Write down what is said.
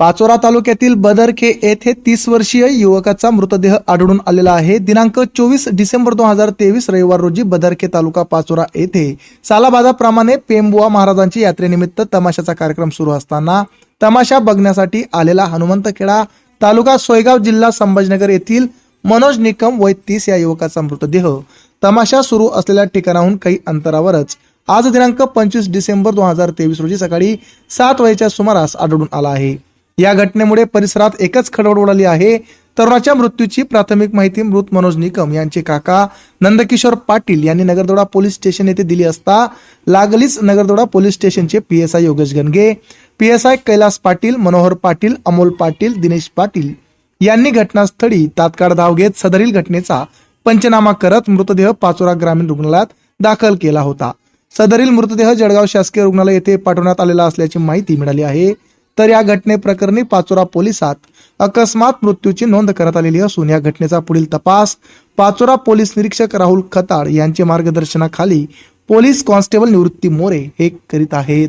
पाचोरा तालुक्यातील बदरखे येथे तीस वर्षीय युवकाचा मृतदेह आढळून आलेला आहे. दिनांक चोवीस डिसेंबर दोन हजार तेवीस रविवार रोजी बदरखे तालुका पाचोरा येथे सालाबादाप्रमाणे पेंबुआ महाराजांची यात्रेनिमित्त तमाशाचा कार्यक्रम सुरू असताना तमाशा बघण्यासाठी आलेला हनुमंतखेडा तालुका सोयगाव जिल्हा संभाजीनगर येथील मनोज निकम वय तीस या युवकाचा मृतदेह. तमाशा सुरू असलेल्या ठिकाणाहून काही अंतरावरच आज दिनांक पंचवीस डिसेंबर दोन हजार तेवीस रोजी सकाळी सात वाजेच्या सुमारास आढळून आला आहे. या घटनेमुळे परिसरात एकच खडबड उडाली आहे. तरुणाच्या मृत्यूची प्राथमिक माहिती मृत मनोज निकम यांचे काका नंदकिशोर पाटील यांनी नगरदोडा पोलीस स्टेशन येथे दिली असता लागलीच नगरदोडा पोलीस स्टेशनचे P S I Yogesh Ganage P S I Kailas Patil Manohar Patil Amol Patil Dinesh Patil यांनी घटनास्थळी तात्काळ धाव घेत सदरील घटनेचा पंचनामा करत मृतदेह पाचोरा ग्रामीण रुग्णालयात दाखल केला होता. सदरील मृतदेह जळगाव शासकीय रुग्णालय येथे पाठवण्यात आलेला असल्याची माहिती मिळाली आहे. तर या घटनेप्रकरणी पाचोरा पोलिसात अकस्मात मृत्यूची नोंद करण्यात आलेली असून या घटनेचा पुढील तपास पाचोरा पोलीस निरीक्षक राहुल खताळ यांचे मार्गदर्शनाखाली पोलीस कॉन्स्टेबल निवृत्ती मोरे हे करीत आहेत.